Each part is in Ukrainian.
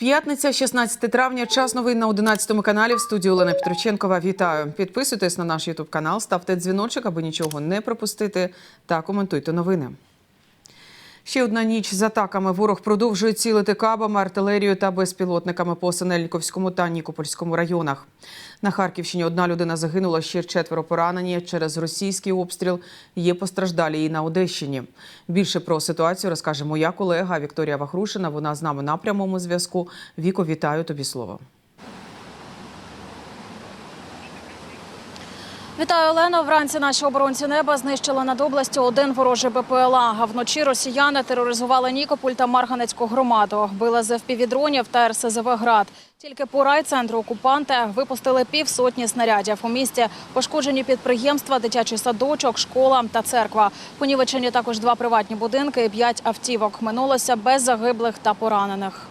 П'ятниця, 16 травня, час новин на 11 каналі. В студії Олена Петроченкова. Вітаю. Підписуйтесь на наш Ютуб канал, ставте дзвіночок, аби нічого не пропустити, та коментуйте новини. Ще одна ніч з атаками. Ворог продовжує цілити кабами, артилерією та безпілотниками по Синельниковському та Нікопольському районах. На Харківщині одна людина загинула, ще четверо поранені через російський обстріл. Є постраждалі і на Одещині. Більше про ситуацію розкаже моя колега Вікторія Вахрушина. Вона з нами на прямому зв'язку. Віко, вітаю тобі слово. Вітаю, Олено. Вранці наші оборонці неба знищили над областю один ворожий БПЛА. А вночі росіяни тероризували Нікополь та Марганецьку громаду. Били з ФПВ-дронів та РСЗВ «Град». Тільки по райцентру окупанти випустили півсотні снарядів. У місті пошкоджені підприємства, дитячий садочок, школа та церква. Понівечені також два приватні будинки і п'ять автівок. Минулося без загиблих та поранених.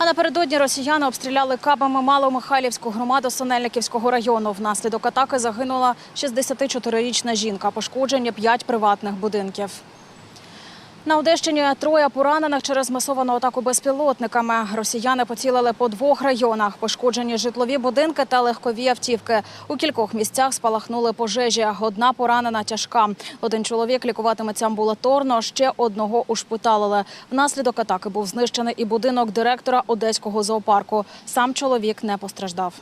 А напередодні росіяни обстріляли кабами Маломихайлівську громаду Синельниківського району. Внаслідок атаки загинула 64-річна жінка. Пошкоджені п'ять приватних будинків. На Одещині троє поранених через масовану атаку безпілотниками. Росіяни поцілили по двох районах. Пошкоджені житлові будинки та легкові автівки. У кількох місцях спалахнули пожежі. Одна поранена тяжка. Один чоловік лікуватиметься амбулаторно, ще одного ушпиталили. Внаслідок атаки був знищений і будинок директора одеського зоопарку. Сам чоловік не постраждав.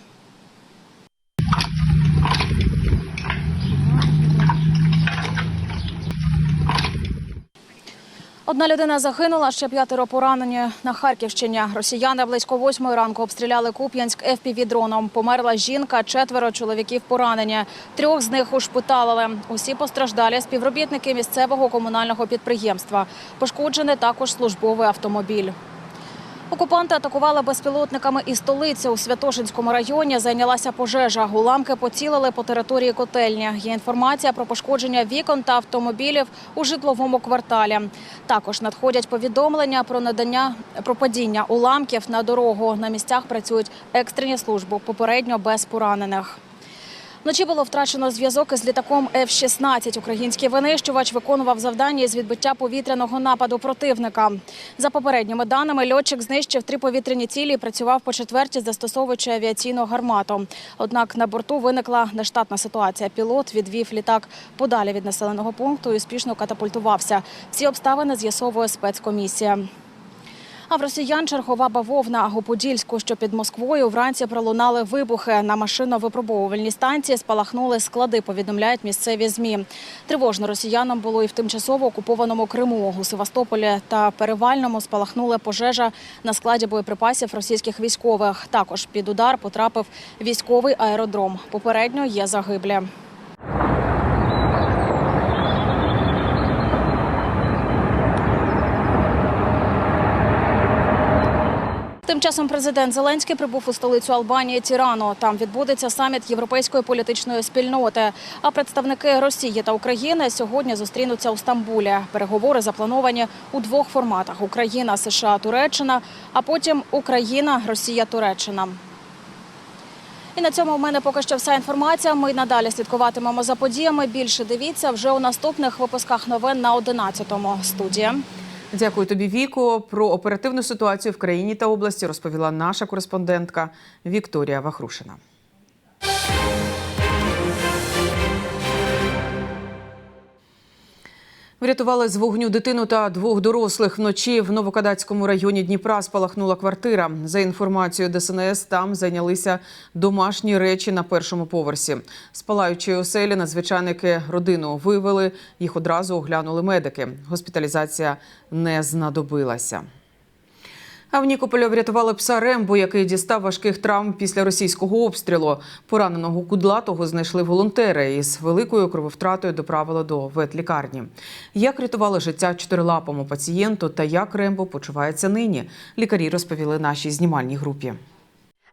Одна людина загинула, ще п'ятеро поранені на Харківщині. Росіяни близько восьмої ранку обстріляли Куп'янськ ФПВ-дроном. Померла жінка, четверо чоловіків поранені. Трьох з них ушпиталили. Усі постраждалі співробітники місцевого комунального підприємства. Пошкоджений також службовий автомобіль. Окупанти атакували безпілотниками і столицю. У Святошинському районі зайнялася пожежа. Уламки поцілили по території котельні. Є інформація про пошкодження вікон та автомобілів у житловому кварталі. Також надходять повідомлення про надання про падіння уламків на дорогу. На місцях працюють екстрені служби, попередньо без поранених. Вночі було втрачено зв'язок із літаком F-16. Український винищувач виконував завдання із відбиття повітряного нападу противника. За попередніми даними, льотчик знищив три повітряні цілі і працював по четверті, застосовуючи авіаційну гармату. Однак на борту виникла нештатна ситуація. Пілот відвів літак подалі від населеного пункту і успішно катапультувався. Ці обставини з'ясовує спецкомісія. А в росіян чергова бавовна у Подільську, що під Москвою, вранці пролунали вибухи. На машинно-випробовувальній станції спалахнули склади, повідомляють місцеві ЗМІ. Тривожно росіянам було і в тимчасово окупованому Криму. У Севастополі та Перевальному спалахнула пожежа на складі боєприпасів російських військових. Також під удар потрапив військовий аеродром. Попередньо є загиблі. Тим часом президент Зеленський прибув у столицю Албанії Тірану. Там відбудеться саміт європейської політичної спільноти. А представники Росії та України сьогодні зустрінуться у Стамбулі. Переговори заплановані у двох форматах: Україна, США, Туреччина, а потім Україна, Росія, Туреччина. І на цьому в мене поки що вся інформація. Ми надалі слідкуватимемо за подіями. Більше дивіться вже у наступних випусках новин на 11-му. Студія. Дякую тобі, Віко. Про оперативну ситуацію в країні та області розповіла наша кореспондентка Вікторія Вахрушина. Врятували з вогню дитину та двох дорослих. Вночі в Новокадацькому районі Дніпра спалахнула квартира. За інформацією ДСНС, там зайнялися домашні речі на першому поверсі. З палаючої оселі надзвичайники родину вивели. Їх одразу оглянули медики. Госпіталізація не знадобилася. А в Нікополі врятували пса Рембо, який дістав важких травм після російського обстрілу. Пораненого кудлатого знайшли волонтери і з великою крововтратою доправили до ветлікарні. Як рятували життя чотирилапому пацієнту та як Рембо почувається нині, лікарі розповіли нашій знімальній групі.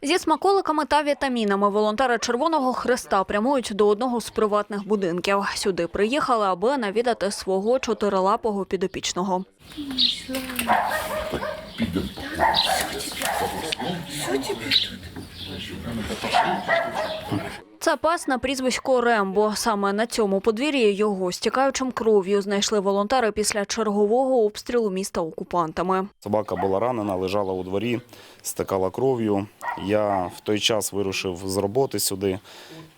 Зі смаколиками та вітамінами волонтери Червоного Хреста прямують до одного з приватних будинків. Сюди приїхали, аби навідати свого чотирилапого підопічного. Це пес на прізвисько Рембо. Саме на цьому подвір'ї його стікаючим кров'ю знайшли волонтери після чергового обстрілу міста окупантами. Собака була ранена, лежала у дворі, стикала кров'ю. Я в той час вирушив з роботи сюди.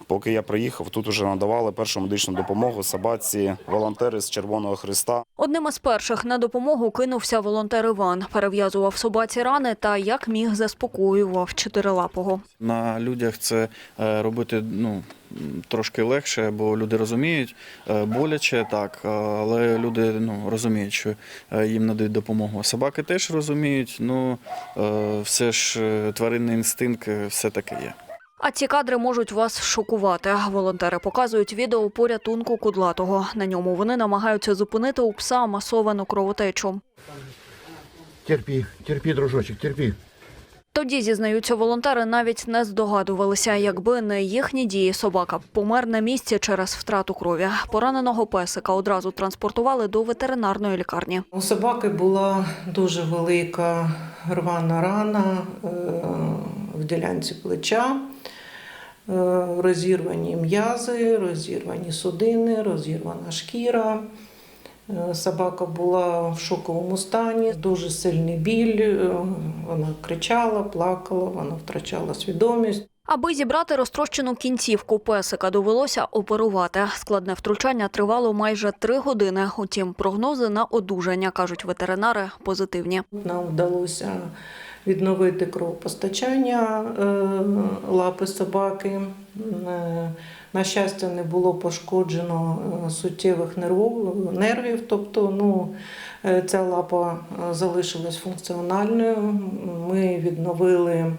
Поки я приїхав, тут вже надавали першу медичну допомогу собаці волонтери з Червоного Христа. Одним із перших на допомогу кинувся волонтер Іван. Перев'язував собаці рани та як міг заспокоював чотирилапого. На людях це е, робити ну, трошки легше, бо люди розуміють, е, боляче так, е, але люди ну, розуміють, що їм надають допомогу. Собаки теж розуміють, ну все ж тваринний інстинкт все таки є. А ці кадри можуть вас шокувати. Волонтери показують відео порятунку кудлатого. На ньому вони намагаються зупинити у пса масовану кровотечу. Терпі, терпі, дружочок, терпи. Тоді, зізнаються волонтери, навіть не здогадувалися, якби не їхні дії, собака помер на місці через втрату крові. Пораненого песика одразу транспортували до ветеринарної лікарні. У собаки була дуже велика рвана рана е, в ділянці плеча, е, розірвані м'язи, розірвані судини, розірвана шкіра. Е, Собака була в шоковому стані, дуже сильний біль. Вона кричала, плакала, вона втрачала свідомість. Аби зібрати розтрощену кінцівку песика, довелося оперувати. Складне втручання тривало майже три години. Утім, прогнози на одужання, кажуть ветеринари, позитивні. Нам вдалося відновити кровопостачання е, лапи собаки. Е, На щастя, не було пошкоджено е, суттєвих нервов, нервів, тобто ну, ця лапа е, залишилась функціональною. Ми відновили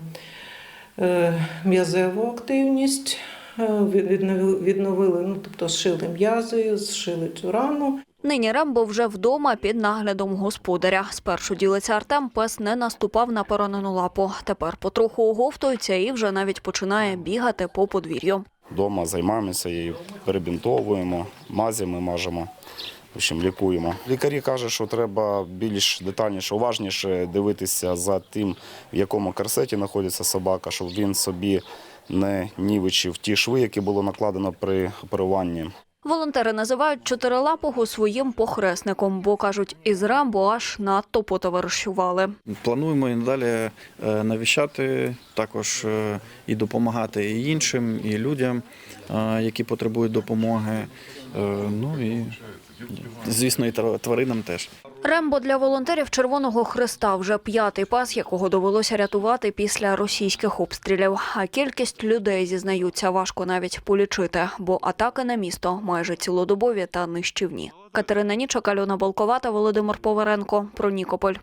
е, м'язеву активність, е, відновили, відновили, ну, тобто зшили м'язи, зшили цю рану. Нині Рембо вже вдома під наглядом господаря. Спершу ділиться Артем, пес не наступав на поранену лапу. Тепер потроху оговтується і вже навіть починає бігати по подвір'ю. Дома займаємося її, перебінтовуємо, мазями мажемо. В общем, лікуємо. Лікарі кажуть, що треба більш детальніше, уважніше дивитися за тим, в якому корсеті знаходиться собака, щоб він собі не нівичив ті шви, які було накладено при оперуванні. Волонтери називають чотирилапого своїм похресником, бо кажуть, із Рембо аж надто потоваришували. Плануємо і надалі е, навіщати, також е, і допомагати і іншим, і людям, е, які потребують допомоги. Ну і звісно, і тваринам теж. Рембо для волонтерів Червоного Хреста вже п'ятий пас, якого довелося рятувати після російських обстрілів. А кількість людей зізнаються важко навіть полічити, бо атаки на місто майже цілодобові та нищівні. Катерина Нічок, Альона Балковата, Володимир Поваренко. Про Нікополь.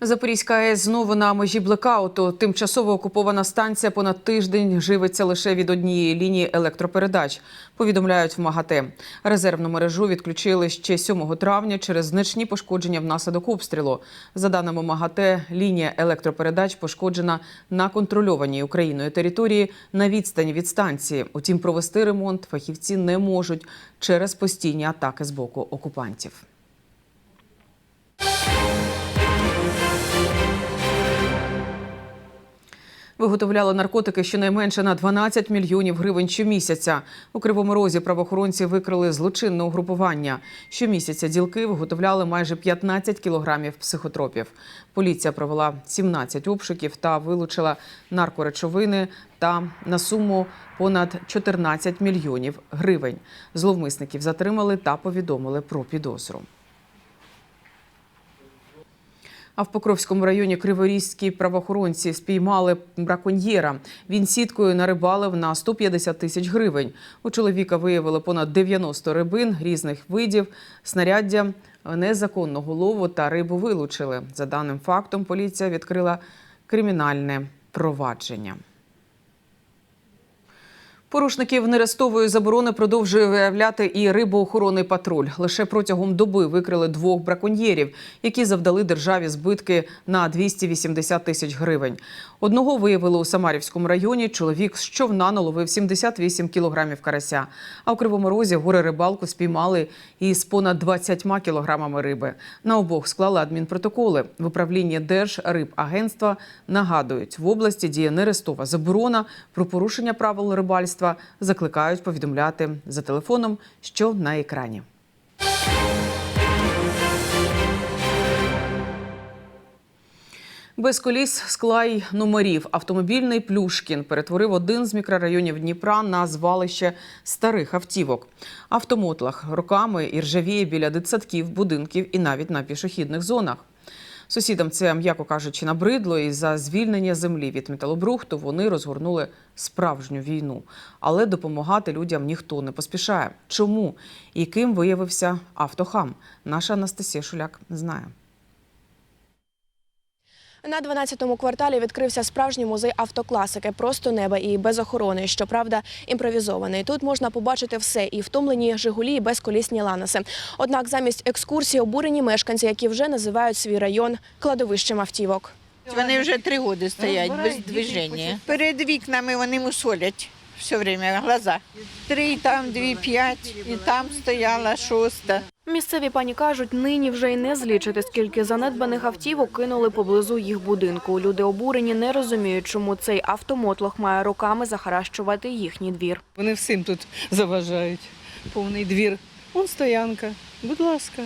Запорізька АЕС знову на межі блекауту. Тимчасово окупована станція понад тиждень живиться лише від однієї лінії електропередач. Повідомляють в МАГАТЕ. Резервну мережу відключили ще 7 травня через значні пошкодження внаслідок обстрілу. За даними МАГАТЕ, лінія електропередач пошкоджена на контрольованій Україною території на відстані від станції. Утім, провести ремонт фахівці не можуть через постійні атаки з боку окупантів. Виготовляли наркотики щонайменше на 12 мільйонів гривень щомісяця. У Кривому Розі правоохоронці викрили злочинне угрупування. Щомісяця ділки виготовляли майже 15 кілограмів психотропів. Поліція провела 17 обшуків та вилучила наркоречовини та на суму понад 14 мільйонів гривень. Зловмисників затримали та повідомили про підозру. А в Покровському районі криворізькі правоохоронці спіймали браконьєра. Він сіткою нарибалив на 150 тисяч гривень. У чоловіка виявили понад 90 рибин різних видів, снаряддя незаконного лову та рибу вилучили. За даним фактом, поліція відкрила кримінальне провадження. Порушників нерестової заборони продовжує виявляти і рибоохоронний патруль. Лише протягом доби викрили двох браконьєрів, які завдали державі збитки на 280 тисяч гривень. Одного виявили у Самарівському районі. Чоловік з човна наловив 78 кілограмів карася. А у Кривому Розі горе рибалку спіймали із понад 20 кілограмами риби. На обох склали адмінпротоколи. В управлінні Держрибагентства нагадують, в області діє нерестова заборона про порушення правил рибальства. Закликають повідомляти за телефоном, що на екрані. Без коліс, скла й номерів автомобільний Плюшкін перетворив один з мікрорайонів Дніпра на звалище старих автівок. Автомотлах роками і ржавіє біля дитсадків, будинків і навіть на пішохідних зонах. Сусідам це, м'яко кажучи, набридло, і за звільнення землі від металобрухту вони розгорнули справжню війну. Але допомагати людям ніхто не поспішає. Чому і ким виявився автохам? Наша Анастасія Шуляк знає. На 12-му кварталі відкрився справжній музей автокласики, просто неба і без охорони. Щоправда, імпровізований. Тут можна побачити все і втомлені Жигулі, і безколісні ланоси. Однак замість екскурсії обурені мешканці, які вже називають свій район кладовищем автівок. Вони вже три роки стоять без движення. Перед вікнами вони мусолять все время глаза. Три, там дві, п'ять, і там стояла шоста. Місцеві пані кажуть, нині вже й не злічити, скільки занедбаних автівок кинули поблизу їх будинку. Люди обурені, не розуміють, чому цей автомотлох має роками захаращувати їхній двір. Вони всім тут заважають. Повний двір. Вон стоянка. Будь ласка,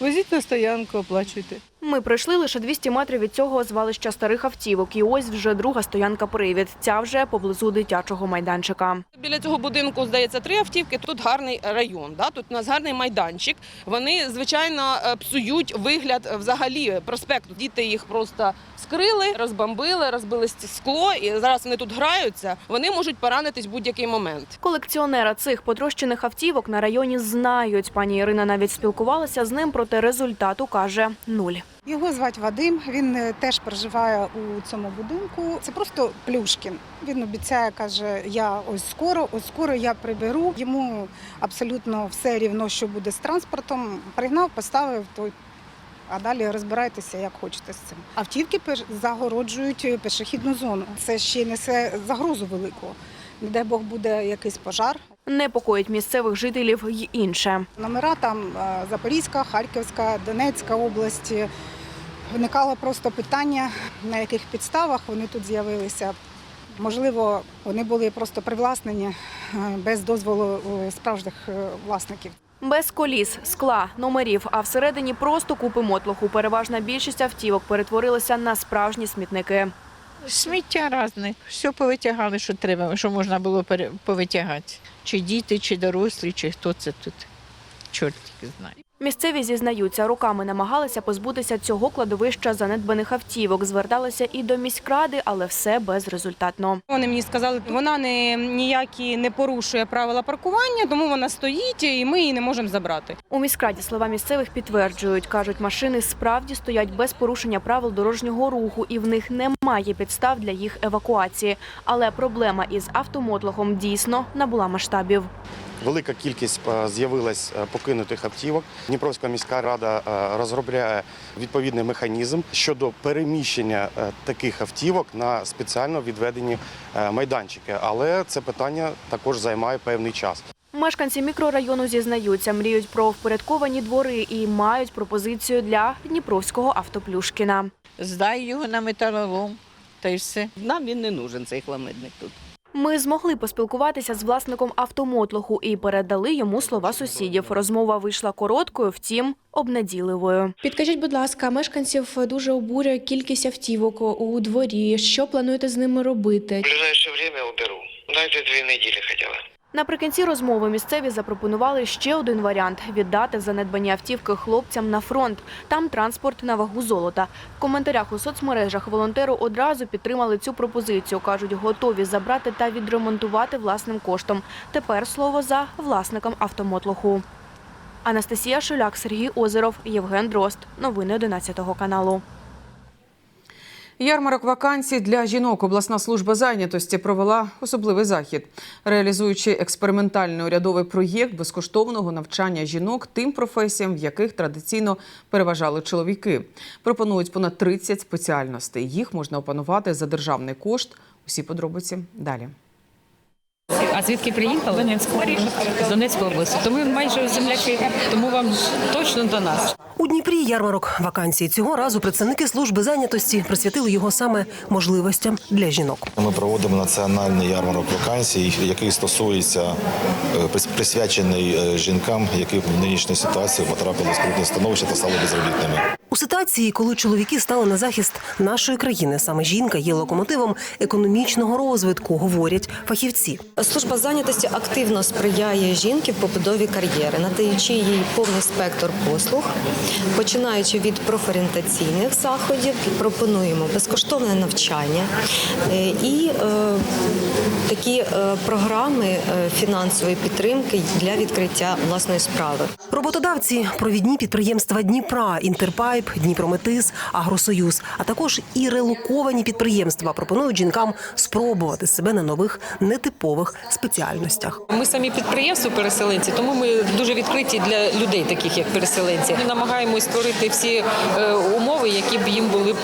возіть на стоянку, оплачуйте. Ми пройшли лише 200 метрів від цього звалища старих автівок. І ось вже друга стоянка привід. Ця вже поблизу дитячого майданчика. Біля цього будинку, здається, три автівки. Тут гарний район. Да? Тут у нас гарний майданчик. Вони, звичайно, е, псують вигляд е, взагалі проспекту. Діти їх просто скрили, розбомбили, розбили скло, і зараз вони тут граються. Вони можуть поранитись в будь-який момент. Колекціонера цих потрощених автівок на районі знають. Пані Ірина навіть спілкувалася з ним, проте результату каже нуль. Його звати Вадим. Він е, теж проживає у цьому будинку. Це просто Плюшкін. Він обіцяє, каже: я ось скоро, ось скоро я приберу. Йому абсолютно все рівно, що буде з транспортом. Пригнав, поставив той. А далі розбирайтеся, як хочете з цим. Автівки загороджують е, пішохідну зону. Це ще несе загрозу велику. Не дай Бог буде якийсь пожар. Непокоїть місцевих жителів й інше. Номера там е, Запорізька, Харківська, Донецька області. Виникало просто питання, на яких підставах вони тут з'явилися. Можливо, вони були просто привласнені е, без дозволу е, справжніх е, власників. Без коліс, скла, номерів, а всередині просто купи мотлоху. Переважна більшість автівок перетворилися на справжні смітники. Сміття різне. Все повитягали, що треба, що можна було повитягати. Чи діти, чи дорослі, чи хто це тут. Чорт тільки знає. Місцеві зізнаються, роками намагалися позбутися цього кладовища занедбаних автівок. Зверталися і до міськради, але все безрезультатно. Вони мені сказали, вона не ніякі не порушує правила паркування, тому вона стоїть і ми її не можемо забрати. У міськраді слова місцевих підтверджують, кажуть, машини справді стоять без порушення правил дорожнього руху, і в них немає підстав для їх евакуації. Але проблема із автомотлохом дійсно набула масштабів. Велика кількість е, з'явилась е, покинутих автівок. Дніпровська міська рада е, розробляє відповідний механізм щодо переміщення таких автівок на спеціально відведені майданчики. Але це питання також займає певний час. Мешканці мікрорайону зізнаються, мріють про впорядковані двори і мають пропозицію для Дніпровського автоплюшкіна. Здай його на металолом, та й все. Нам він не нужен, цей хламидник тут. Ми змогли поспілкуватися з власником автомотлоху і передали йому слова сусідів. Розмова вийшла короткою, втім обнадійливою. Підкажіть, будь ласка, мешканців дуже обурює кількість автівок у дворі. Що плануєте з ними робити? В ближайшее время уберу. Дайте две недели хотя бы. Наприкінці розмови місцеві запропонували ще один варіант віддати занедбані автівки хлопцям на фронт. Там транспорт на вагу золота. В коментарях у соцмережах волонтери одразу підтримали цю пропозицію. кажуть, готові забрати та відремонтувати власним коштом. Тепер слово за власником автомотлоху. Анастасія Шуляк, Сергій Озеров, Євген Дрозд. Новини 11 каналу. Ярмарок вакансій для жінок обласна служба зайнятості провела особливий захід, реалізуючи експериментальний урядовий проєкт безкоштовного навчання жінок тим професіям, в яких традиційно переважали чоловіки. Пропонують понад 30 спеціальностей. Їх можна опанувати за державний кошт. Усі подробиці далі. А звідки приїхали? З Донецької області. Тому майже земляки, тому вам точно до нас. У Дніпрі ярмарок вакансій цього разу представники служби зайнятості присвятили його саме можливостям для жінок. Ми проводимо національний ярмарок вакансій, який стосується е, присвячений е, жінкам, які в нинішній ситуації потрапили в скрутне становище та стали безробітними. У ситуації, коли чоловіки стали на захист нашої країни, саме жінка є локомотивом економічного розвитку, говорять фахівці. Служба зайнятості активно сприяє жінки в побудові кар'єри, надаючи їй повний спектр послуг, починаючи від профорієнтаційних заходів, пропонуємо безкоштовне навчання е, і е, такі е, програми фінансової підтримки для відкриття власної справи. Роботодавці, провідні підприємства Дніпра, Інтерпайп, Дніпрометис, Агросоюз, а також і релоковані підприємства пропонують жінкам спробувати себе на нових нетипових спеціальностях. Ми самі підприємство переселенці, тому ми дуже відкриті для людей, таких як переселенці. Ми намагаємось створити всі е, умови, які б їм були б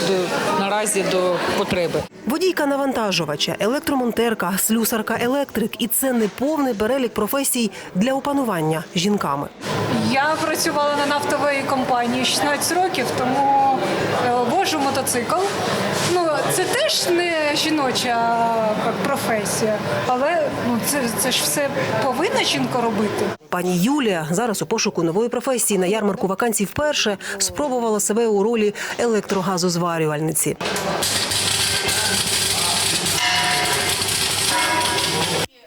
наразі до потреби. Водійка навантажувача, електромонтерка, слюсарка, електрик і це не повний перелік професій для опанування жінками. Я працювала на нафтовій компанії 16 років, тому е, вожу мотоцикл. Ну, це теж не жіноча професія, але ну, це, це ж все повинна жінка робити. Пані Юлія зараз у пошуку нової професії на ярмарку вакансій вперше спробувала себе у ролі електрогазозварювальниці.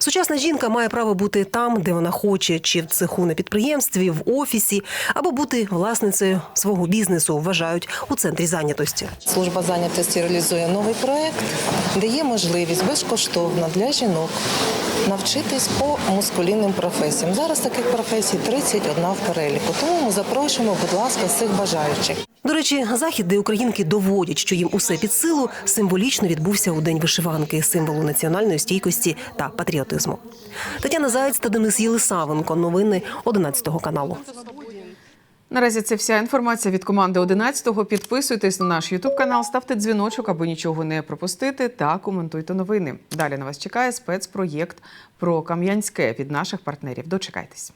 Сучасна жінка має право бути там, де вона хоче, чи в цеху на підприємстві, в офісі, або бути власницею свого бізнесу, вважають у центрі зайнятості. Служба зайнятості реалізує новий проект, де є можливість безкоштовно для жінок навчитись по мускулінним професіям. Зараз таких професій 31 в переліку. Тому ми запрошуємо, будь ласка, всіх бажаючих. До речі, захід, де українки доводять, що їм усе під силу, символічно відбувся у день вишиванки, символу національної стійкості та патріотизму. Тетяна Заєць та Денис Єлисавенко. Новини 11 каналу. Наразі це вся інформація від команди 11-го. Підписуйтесь на наш Ютуб канал, ставте дзвіночок, аби нічого не пропустити, та коментуйте новини. Далі на вас чекає спецпроєкт про Кам'янське від наших партнерів. Дочекайтесь.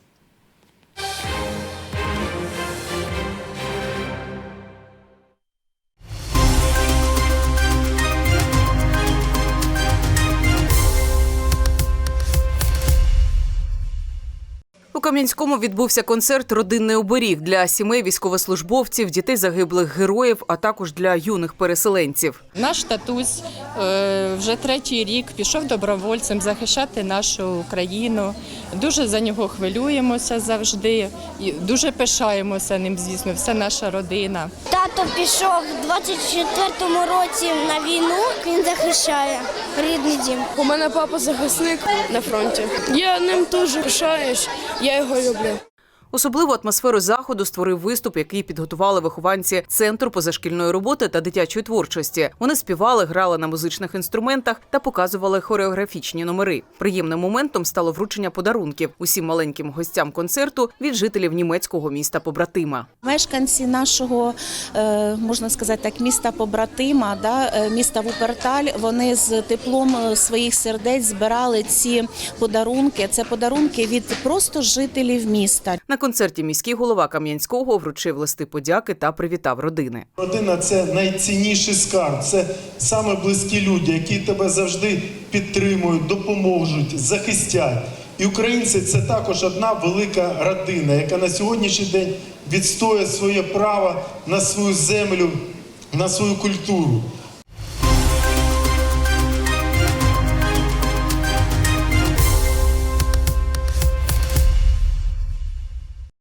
Кам'янському відбувся концерт Родинний оберіг для сімей військовослужбовців, дітей загиблих героїв, а також для юних переселенців. Наш татусь е, вже третій рік пішов добровольцем захищати нашу країну. Дуже за нього хвилюємося завжди. І дуже пишаємося ним, звісно, вся наша родина. Тато пішов у 24-му році на війну. Він захищає рідний дім. У мене папа захисник на фронті. Я ним дуже пишаюсь, я його люблю. Особливу атмосферу заходу створив виступ, який підготували вихованці центру позашкільної роботи та дитячої творчості. Вони співали, грали на музичних інструментах та показували хореографічні номери. Приємним моментом стало вручення подарунків усім маленьким гостям концерту від жителів німецького міста побратима. Мешканці нашого, е, можна сказати так, міста побратима, да, е, міста Вуперталь, вони з теплом е, своїх сердець збирали ці подарунки. Це подарунки від просто жителів міста. Концерті міський голова Кам'янського вручив листи подяки та привітав родини. Родина це найцінніший скарб. Це саме близькі люди, які тебе завжди підтримують, допоможуть, захистять. І українці це також одна велика родина, яка на сьогоднішній день відстоює своє право на свою землю, на свою культуру.